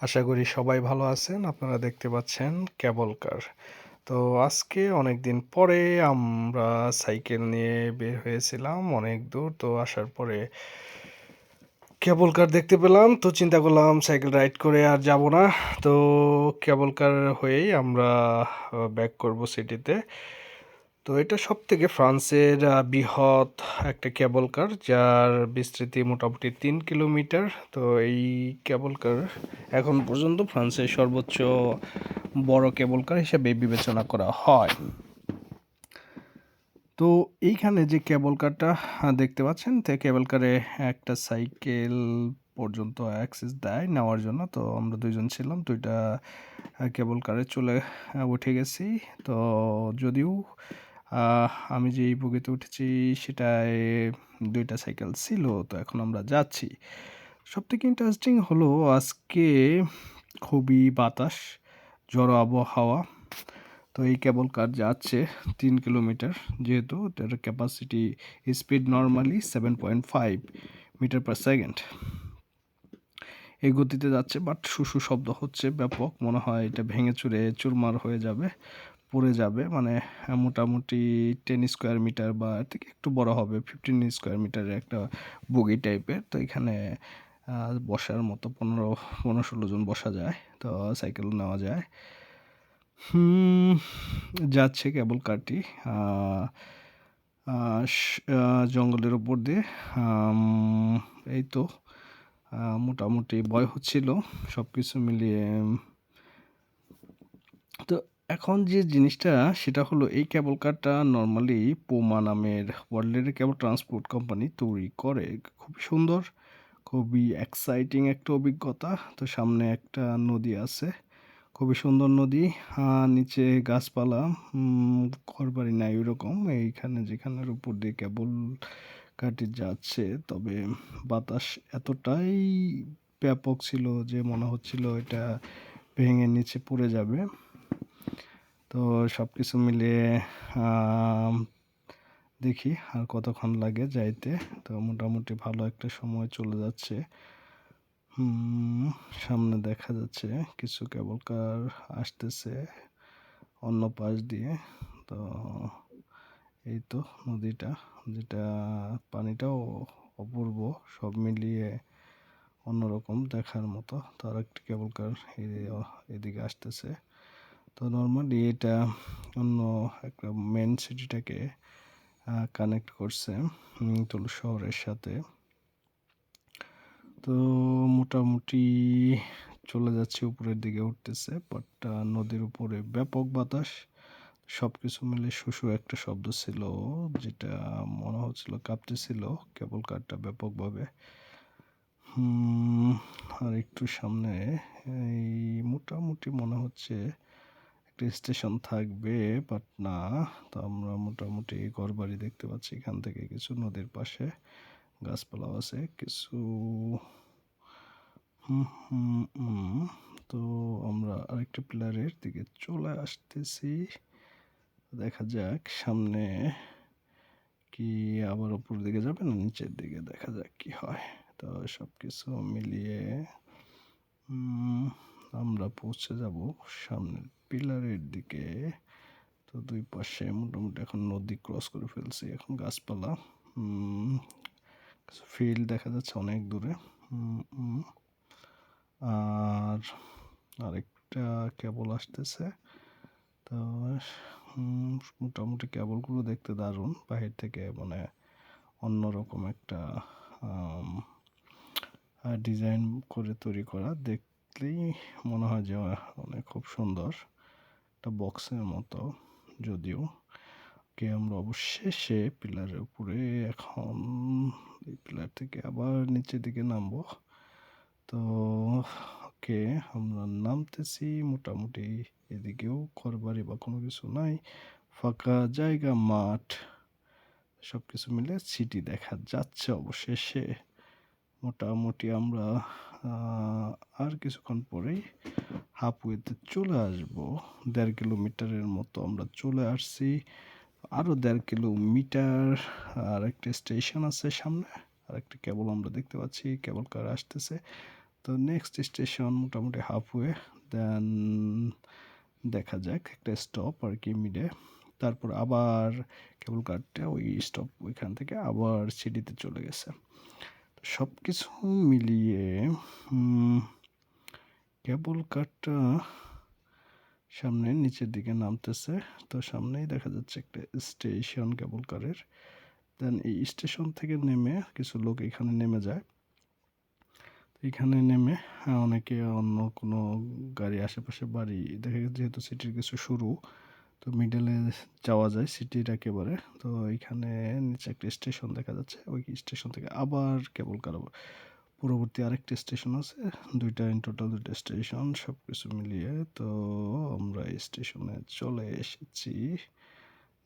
আশা করি সবাই ভালো আছেন, আপনারা দেখতে পাচ্ছেন কেবল কার। তো আজকে অনেক দিন পরে আমরা সাইকেল নিয়ে বের হয়েছিলাম অনেক দূর, তো আসার পরে কেবল কার দেখতে পেলাম, তো চিন্তা করলাম সাইকেল রাইড করে আর যাব না। তো কেবল কার হয়েই আমরা ব্যাক করব সিটিতে তো এটা সব থেকে ফ্রান্সের বৃহৎ একটা কেবল কার, যার বিস্তৃতি মোটামুটি তিন কিলোমিটার। তো এই কেবল কার এখন পর্যন্ত ফ্রান্সের সর্বোচ্চ বড় কেবল কার হিসেবে বিবেচনা করা হয়। তো এইখানে যে কেবল কারটা দেখতে পাচ্ছেন, তো কেবল কারে একটা সাইকেল পর্যন্ত অ্যাক্সেস দেয় নেওয়ার জন্য। তো আমরা দুইজন ছিলাম, দুইটা কেবল কারে চলে উঠে গেছি। তো যদিও আমি যে এই বগিতে উঠেছি সেটায় দুইটা সাইকেল ছিল, তো এখন আমরা যাচ্ছি। সব থেকে ইন্টারেস্টিং হলো আজকে খুবই বাতাস, ঝড়ো আবহাওয়া, তো এই কেবল কার যাচ্ছে তিন কিলোমিটার যেহেতু এটার capacity speed normally seven point five metre per second এই গতিতে যাচ্ছে বাট শুশু শব্দ হচ্ছে, ব্যাপক, মনে হয় এটা ভেঙে চুরে চুরমার হয়ে যাবে। পড়ে যাবে মানে মোটামুটি টেন স্কোয়ার মিটার বা থেকে একটু বড় হবে ফিফটিন স্কোয়ার মিটারের একটা বগি টাইপের তো এখানে বসার মতো পনেরো পনেরো ষোলো জন বসা যায়, তো সাইকেল নেওয়া যায়। যাচ্ছে কেবল কারটি জঙ্গলের ওপর দিয়ে এই তো মোটামুটি ভয় হচ্ছিল সব কিছু মিলিয়ে এখন যে জিনিসটা, সেটা হলো এই কেবল কারটা নর্মালি পোমা নামের ওয়ার্ল্ডের কেবল ট্রান্সপোর্ট কোম্পানি তৈরি করে। খুবই সুন্দর, খুবই এক্সাইটিং একটা অভিজ্ঞতা। তো সামনে একটা নদী আছে, খুবই সুন্দর নদী। নিচে গাছপালা ঘরবাড়ি নাই ওরকম। এইখানে যেখানের উপর দিয়ে কেবল কাটি যাচ্ছে, তবে বাতাস এতটাই ব্যাপক ছিল যে মনে হচ্ছিল এটা ভেঙে নিচে পড়ে যাবে। তো সব কিছু মিলিয়ে দেখি আর কতক্ষণ লাগে যাইতে। তো মোটামুটি ভালো একটা সময় চলে যাচ্ছে। সামনে দেখা যাচ্ছে কিছু কেবল কার আসতেছে অন্য পাশ দিয়ে। তো এই তো নদীটা, যেটা পানিটাও অপূর্ব, সব মিলিয়ে অন্যরকম দেখার মতো। তো আর একটি কেবল কার এদিকে আসতেছে। তো নর্মালি এটা অন্য একটা মেন সিটিটাকে কানেক্ট করছে তুলু শহরের সাথে। তো মোটামুটি চলে যাচ্ছে, উপরের দিকে উঠতেছে বাট নদীর উপরে ব্যাপক বাতাস। সব কিছু মিলে শুশু একটা শব্দ ছিল, যেটা মনে হচ্ছিল কাঁপতেছিল, কেবল কারটা ব্যাপকভাবে। আর একটু সামনে, এই মোটামুটি মনে হচ্ছে একটা স্টেশন থাকবে বাট না, তো আমরা মোটামুটি ঘরবাড়ি দেখতে পাচ্ছি এখান থেকে কিছু নদীর পাশে, গাছপালাও আছে, কিছু। তো আমরা আরেকটা প্লেয়ারের দিকে চলে আসতেছি, দেখা যাক সামনে কি আবার উপর দিকে যাবে না নিচের দিকে, দেখা যাক কি হয়, তো সব কিছু মিলিয়ে আমরা পৌঁছে যাব সামনের পিলারের দিকে। তো দুই পাশে মোটামুটি এখন নদী ক্রস করে ফেলছি, এখন গাছপালা। কিছু ফিল্ড দেখা যাচ্ছে অনেক দূরে। আর আরেকটা কেবল আসতেছে। তো মোটামুটি কেবলগুলো দেখতে দারুণ। বাহির থেকে মানে অন্যরকম একটা ডিজাইন করে তৈরি করা। দেখলেই মনে হয় যে অনেক খুব সুন্দর। একটা বক্সের মতো যদিও কে আমরা অবশেষে পিলারের উপরে এখন এই পিলার থেকে আবার নিচের দিকে নামবো। তো ওকে আমরা নামতেছি, মোটামুটি এদিকেও ঘরবাড়ি বা কোনো কিছু নাই, ফাঁকা জায়গা, মাঠ সব কিছু মিলে সিটি দেখা যাচ্ছে অবশেষে। মোটামুটি আমরা আর কিছুক্ষণ পরেই হাফওয়েতে চলে আসব। দেড় কিলোমিটারের মতো আমরা চলে আসছি। আরও দেড় কিলোমিটার, আর একটা স্টেশন আছে সামনে, আর একটা কেবল আমরা দেখতে পাচ্ছি, কেবল কার আসতেছে। তো নেক্সট স্টেশন মোটামুটি হাফওয়ে দেন দেখা যাক, একটা স্টপ আর কি মিডে তারপর আবার কেবল কারটা ওই স্টপ ওইখান থেকে আবার সিটিতে চলে গেছে। সব কিছু মিলিয়ে কেবল কাঠটা সামনে নিচের দিকে নামতেছে। তো সামনেই দেখা যাচ্ছে একটা স্টেশন কেবল কারের দেন এই স্টেশন থেকে নেমে কিছু লোক এখানে নেমে যায়। এখানে নেমে অনেকে অন্য কোনো গাড়ি, আশেপাশে বাড়ি, দেখা যেহেতু সিটির কিছু শুরু তো মিডলে যাওয়া যায় সিটির একেবারে। তো এইখানে নিচে একটা স্টেশন দেখা যাচ্ছে, ওই স্টেশন থেকে আবার কেবল কারও পরবর্তী আরেকটা স্টেশন আছে, দুইটা ইন টোটাল দুইটা স্টেশন সব কিছু মিলিয়ে তো আমরা স্টেশনে চলে এসেছি।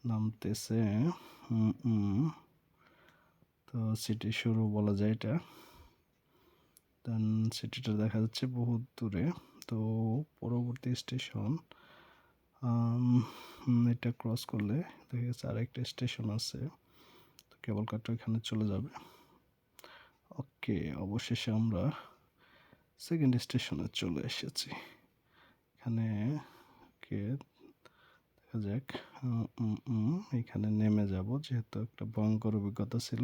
নামতেছে। তো সিটি শুরু বলা যায় এটা। দেন সিটিটা দেখা যাচ্ছে বহুত দূরে। তো পরবর্তী স্টেশন এটা ক্রস করলে দেখা যাচ্ছে আরেকটা স্টেশন আছে। তো কেবল কারটা ওইখানে চলে যাবে। ওকে অবশেষে আমরা সেকেন্ড স্টেশনে চলে এসেছি। এখানে কে, দেখা যাক এখানে নেমে যাব। যেহেতু একটা ভয়ঙ্কর অভিজ্ঞতা ছিল,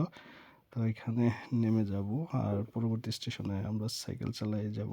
তো এখানে নেমে যাব। আর পরবর্তী স্টেশনে আমরা সাইকেল চালাই যাব।